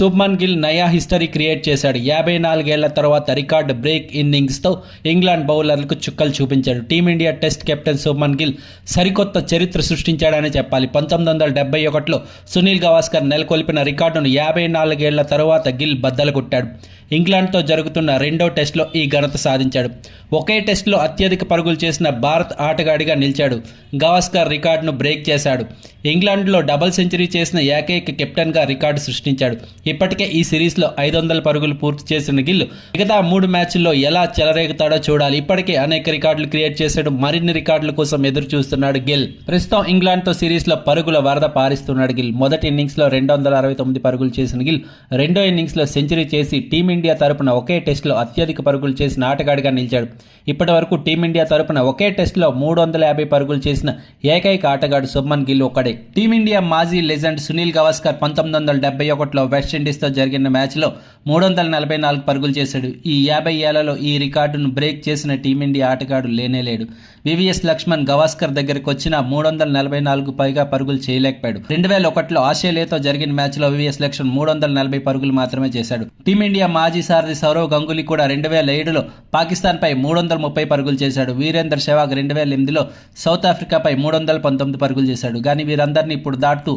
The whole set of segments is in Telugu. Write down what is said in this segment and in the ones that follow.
శుభ్మన్ గిల్ నయా హిస్టరీ క్రియేట్ చేశాడు. యాభై నాలుగేళ్ళ తర్వాత రికార్డ్ బ్రేక్ ఇన్నింగ్స్తో ఇంగ్లాండ్ బౌలర్లకు చుక్కలు చూపించాడు. Team India test captain Shubman Gill సరికొత్త చరిత్ర సృష్టించాడని చెప్పాలి. పంతొమ్మిది వందల డెబ్బై ఒకటిలో సునీల్ గవాస్కర్ నెలకొల్పిన రికార్డును యాభై నాలుగేళ్ళ తర్వాత గిల్ బద్దలు కొట్టాడు. ఇంగ్లాండ్తో జరుగుతున్న రెండో టెస్ట్లో ఈ ఘనత సాధించాడు. ఒకే టెస్ట్లో అత్యధిక పరుగులు చేసిన భారత్ ఆటగాడిగా నిలిచాడు. గవాస్కర్ రికార్డును బ్రేక్ చేశాడు. ఇంగ్లాండ్లో డబుల్ సెంచరీ చేసిన ఏకైక కెప్టెన్గా రికార్డు సృష్టించాడు. ఇప్పటికే ఈ సిరీస్లో ఐదు వందల పరుగులు పూర్తి చేసిన గిల్ మిగతా మూడు మ్యాచ్ల్లో ఎలా చెలరేగుతాడో చూడాలి. ఇప్పటికే అనేక రికార్డులు క్రియేట్ చేశాడు. మరిన్ని రికార్డుల కోసం ఎదురు చూస్తున్నాడు గిల్. ప్రస్తుతం ఇంగ్లాండ్తో సిరీస్లో పరుగుల వరద పారిస్తున్నాడు గిల్. మొదటి ఇన్నింగ్స్లో రెండు వందల అరవై తొమ్మిది పరుగులు చేసిన గిల్ రెండో ఇన్నింగ్స్లో సెంచరీ చేసి టీమిండియా తరపున ఒకే టెస్టులో అత్యధిక పరుగులు చేసిన ఆటగాడిగా నిలిచాడు. ఇప్పటి వరకు టీమిండియా తరపున ఒకే టెస్టులో మూడు వందల యాభై పరుగులు చేసిన ఏకైక ఆటగాడు సుబ్మన్ గిల్ ఒకడే టీమిండియా మాజీ లెజెండ్ సునీల్ గవాస్కర్ పంతొమ్మిది వందల డెబ్బై ఒకటిలో వెస్టిండీస్తో జరిగిన మ్యాచ్లో మూడు వందల నలభై నాలుగు పరుగులు చేశాడు. ఈ యాభై ఏళ్ళలో ఈ రికార్డును బ్రేక్ చేసిన టీమిండియా ఆటగాడు లేనేలేడు వివిఎస్ లక్ష్మణ్ గవాస్కర్ దగ్గరకు వచ్చిన మూడు వందల నలభై నాలుగు పైగా పరుగులు చేయలేకపోయాడు. రెండు వేల ఒకటిలో ఆస్ట్రేలియాతో జరిగిన మ్యాచ్లో వివిఎస్ లక్ష్మణ్ మూడు వందల నలభై పరుగులు మాత్రమే చేశాడు. టీమిండియా మాజీ మాజీ సారథి సౌరవ్ గంగులీ కూడా రెండు వేల ఏడులో పాకిస్తాన్పై మూడు వందల ముప్పై పరుగులు చేశాడు. వీరేందర్ సెవాగ్ రెండు వేల ఎనిమిదిలో సౌత్ ఆఫ్రికాపై మూడు వందల పంతొమ్మిది పరుగులు చేశాడు. కానీ వీరందరినీ ఇప్పుడు దాటుతూ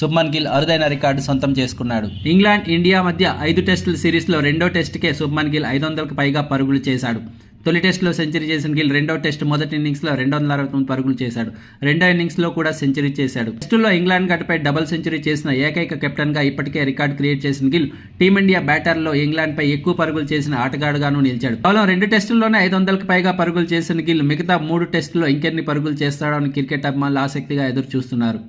శుభ్మన్ గిల్ అరుదైన రికార్డు సొంతం చేసుకున్నాడు. ఇంగ్లాండ్ ఇండియా మధ్య ఐదు టెస్టుల సిరీస్లో రెండో టెస్టుకే శుభ్మన్ గిల్ ఐదు వందలకు పైగా పరుగులు చేశాడు. తొలి టెస్టులో సెంచరీ చేసిన గిల్ రెండో టెస్ట్ మొదటి ఇన్నింగ్స్లో రెండు వందల అరవై తొమ్మిది పరుగులు చేశాడు. రెండో ఇన్నింగ్స్లో కూడా సెంచరీ చేశాడు. టెస్టులో ఇంగ్లాండ్ గడ్డపై డబుల్ సెంచరీ చేసిన ఏకైక కెప్టెన్గా ఇప్పటికే రికార్డు క్రియేట్ చేసిన గిల్ టీమిండియా బ్యాటర్లో ఇంగ్లాండ్పై ఎక్కువ పరుగులు చేసిన ఆటగాడుగాను నిలిచాడు. కేవలం రెండు టెస్టుల్లోనే ఐదు వందలకు పైగా పరుగులు చేసిన గిల్ మిగతా మూడు టెస్టుల్లో ఇంకెన్ని పరుగులు చేస్తాడో అని క్రికెట్ అభిమానులు ఆసక్తిగా ఎదురు చూస్తున్నారు